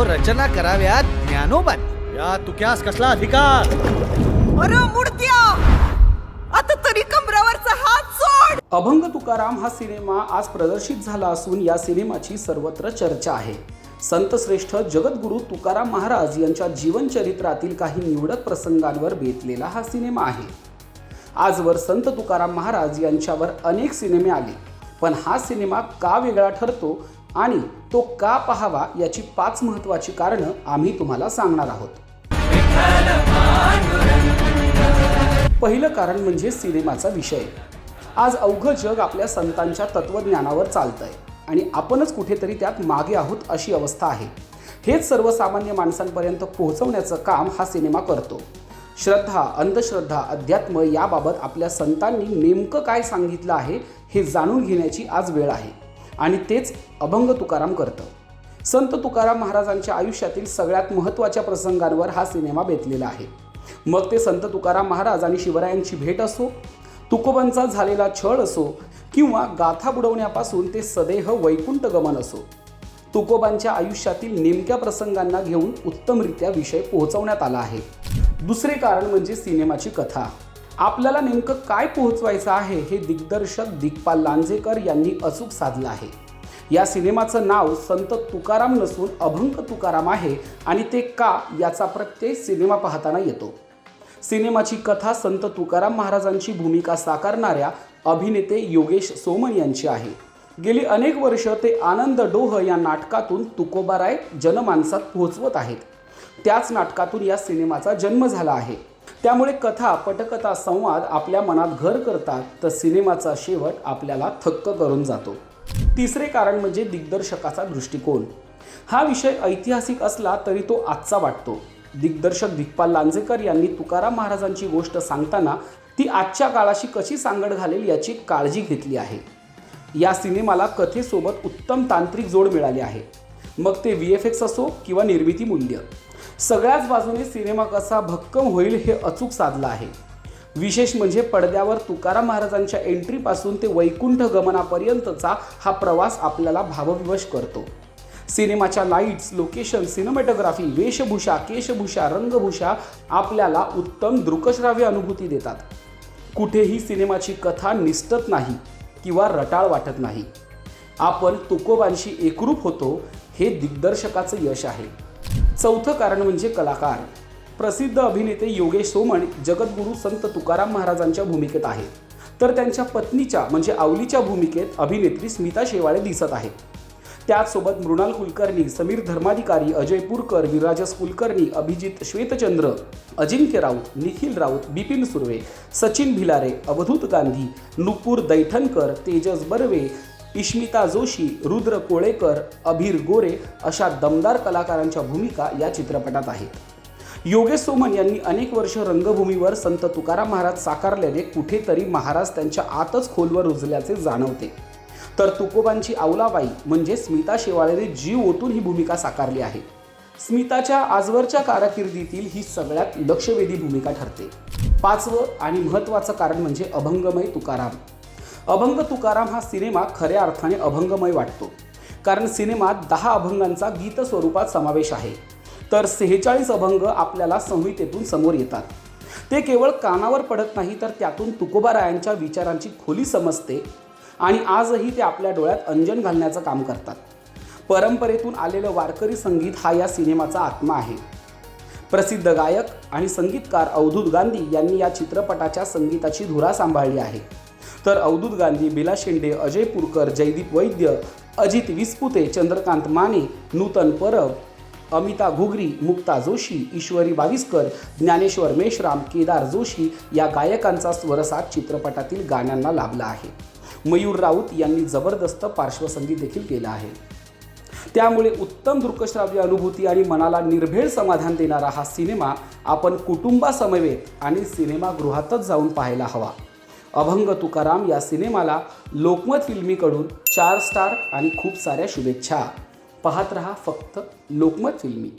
रचना कराव्यात ज्ञानोबांनी. या तुक्यास कसला अधिकार? अरे मुडद्या आता तरी कमरावरचा हात सोड! अभंग तुकाराम हा सिनेमा आज प्रदर्शित झाला असून या सिनेमाची सर्वत्र चर्चा आहे. संतश्रेष्ठ जगद्गुरू तुकाराम महाराज यांच्या जीवनचरित्रातील काही निवडक प्रसंगांवर बेतलेला हा सिनेमा आहे. आजवर संत तुकाराम महाराज यांच्यावर अनेक सिनेमे आले पण हा सिनेमा का वेगळा ठरतो आणि तो का पाहावा याची पाच महत्त्वाची कारणं आम्ही तुम्हाला सांगणार आहोत. पहिलं कारण म्हणजे सिनेमाचा विषय. आज अवघं जग आपल्या संतांच्या तत्वज्ञानावर चालतंय आणि आपणच कुठेतरी त्यात मागे आहोत अशी अवस्था आहे. हेच सर्वसामान्य माणसांपर्यंत पोहोचवण्याचं काम हा सिनेमा करतो. श्रद्धा अंधश्रद्धा अध्यात्म याबाबत आपल्या संतांनी नेमकं काय सांगितलं आहे हे जाणून घेण्याची आज वेळ आहे. आणि तेच अभंग तुकाराम करतं. संत तुकाराम महाराजांच्या आयुष्यातील सगळ्यात महत्त्वाच्या प्रसंगांवर हा सिनेमा बेतलेला आहे. मग ते संत तुकाराम महाराज आणि शिवरायांची भेट असो तुकोबांचा झालेला छळ असो किंवा गाथा बुडवण्यापासून ते सदेह वैकुंठ गमन असो तुकोबांच्या आयुष्यातील नेमक्या प्रसंगांना घेऊन उत्तमरित्या विषय पोहोचवण्यात आला आहे. दुसरे कारण म्हणजे सिनेमाची कथा. आपल्याला नेमकं काय पोहोचवायचं आहे हे दिग्दर्शक दिग्पाल लांजेकर यांनी अचूक साधलं आहे. या सिनेमाचं नाव संत तुकाराम नसून अभंग तुकाराम आहे आणि ते का याचा प्रत्यय सिनेमा पाहताना येतो. सिनेमाची कथा संत तुकाराम महाराजांची भूमिका साकारणाऱ्या अभिनेते योगेश सोमन यांची आहे. गेली अनेक वर्ष ते आनंद डोह या नाटकातून तुकोबाराय जनमानसात पोहोचवत आहेत. त्याच नाटकातून या सिनेमाचा जन्म झाला आहे. त्यामुळे कथा पटकथा संवाद आपल्या मनात घर करतात तर सिनेमाचा शेवट आपल्याला थक्क करून जातो. तिसरे कारण म्हणजे दिग्दर्शकाचा दृष्टिकोन. हा विषय ऐतिहासिक असला तरी तो आजचा वाटतो. दिग्दर्शक दिग्पाल लांजेकर यांनी तुकाराम महाराजांची गोष्ट सांगताना ती आजच्या काळाशी कशी सांगड घालेल याची काळजी घेतली आहे. या सिनेमाला कथेसोबत उत्तम तांत्रिक जोड मिळाली आहे. मग ते व्ही एफ एक्स असो किंवा निर्मिती मूल्य. सगळ्याच बाजूने सिनेमा कसा भक्कम होईल हे अचूक साधलं आहे. विशेष म्हणजे पडद्यावर तुकाराम महाराजांच्या एंट्रीपासून ते वैकुंठ गमनापर्यंतचा हा प्रवास आपल्याला भावविवश करतो. सिनेमाच्या लाईट्स लोकेशन सिनेमॅटोग्राफी वेशभूषा केशभूषा रंगभूषा आपल्याला उत्तम दृकश्राव्य अनुभूती देतात. कुठेही सिनेमाची कथा निसटत नाही किंवा रटाळ वाटत नाही. आपण तुकोबांशी एकरूप होतो हे दिग्दर्शकाचं यश आहे. चौथं कारण म्हणजे कलाकार. प्रसिद्ध अभिनेते योगेश सोमण जगद्गुरू संत तुकाराम महाराजांच्या भूमिकेत आहेत. तर त्यांच्या पत्नीच्या म्हणजे आवलीच्या भूमिकेत अभिनेत्री स्मिता शेवाळे दिसत आहेत. त्याचसोबत मृणाल कुलकर्णी समीर धर्माधिकारी अजय पुरकर विराजस कुलकर्णी अभिजित श्वेतचंद्र अजिंक्य राऊत निखिल राऊत बिपिन सुर्वे सचिन भिलारे अवधूत गांधी नुपूर दैठणकर तेजस बर्वे इश्मिता जोशी रुद्र कोळेकर अभिर गोरे अशा दमदार कलाकारांच्या भूमिका या चित्रपटात आहेत. योगेश सोमन यांनी अनेक वर्ष रंगभूमीवर संत तुकाराम महाराज साकारल्याने कुठेतरी महाराज त्यांच्या आतच खोलवर रुजल्याचे जाणवते. तर तुकोबांची आवलाबाई म्हणजे स्मिता शेवाळेने जीव ओतून ही भूमिका साकारली आहे. स्मिताच्या आजवरच्या कारकिर्दीतील ही सगळ्यात लक्षवेधी भूमिका ठरते. पाचवं आणि महत्त्वाचं कारण म्हणजे अभंगमय तुकाराम. अभंग तुकाराम हा सिनेमा खऱ्या अर्थाने अभंगमय वाटतो. कारण सिनेमात दहा अभंगांचा गीत स्वरूपात समावेश आहे. तर सेहेचाळीस अभंग आपल्याला संहितेतून समोर येतात. ते केवळ कानावर पडत नाही तर त्यातून तुकोबारायांच्या विचारांची खोली समजते आणि आजही ते आपल्या डोळ्यात अंजन घालण्याचं काम करतात. परंपरेतून आलेलं वारकरी संगीत हा या सिनेमाचा आत्मा आहे. प्रसिद्ध गायक आणि संगीतकार अवधूत गांधी यांनी या चित्रपटाच्या संगीताची धुरा सांभाळली आहे. तर अवधूत गांधी बिला शेंडे अजय पुरकर जयदीप वैद्य अजित विस्पुते चंद्रकांत माने नूतन परब अमिता घुगरी मुक्ता जोशी ईश्वरी बाविस्कर ज्ञानेश्वर मेश्राम केदार जोशी या गायकांचा स्वरसाथ चित्रपटातील गाण्यांना लाभला आहे. मयूर राऊत यांनी जबरदस्त पार्श्वसंगीत देखील केलं आहे. त्यामुळे उत्तम दृकश्राव्य अनुभूती आणि मनाला निर्भेळ समाधान देणारा हा सिनेमा आपण कुटुंबासमवेत आणि सिनेमागृहातच जाऊन पाहायला हवा. अभंग तुकाराम या सिनेमाला लोकमत फिल्मीकडून चार स्टार आणि खूप साऱ्या शुभेच्छा. पाहत रहा फक्त लोकमत फिल्मी.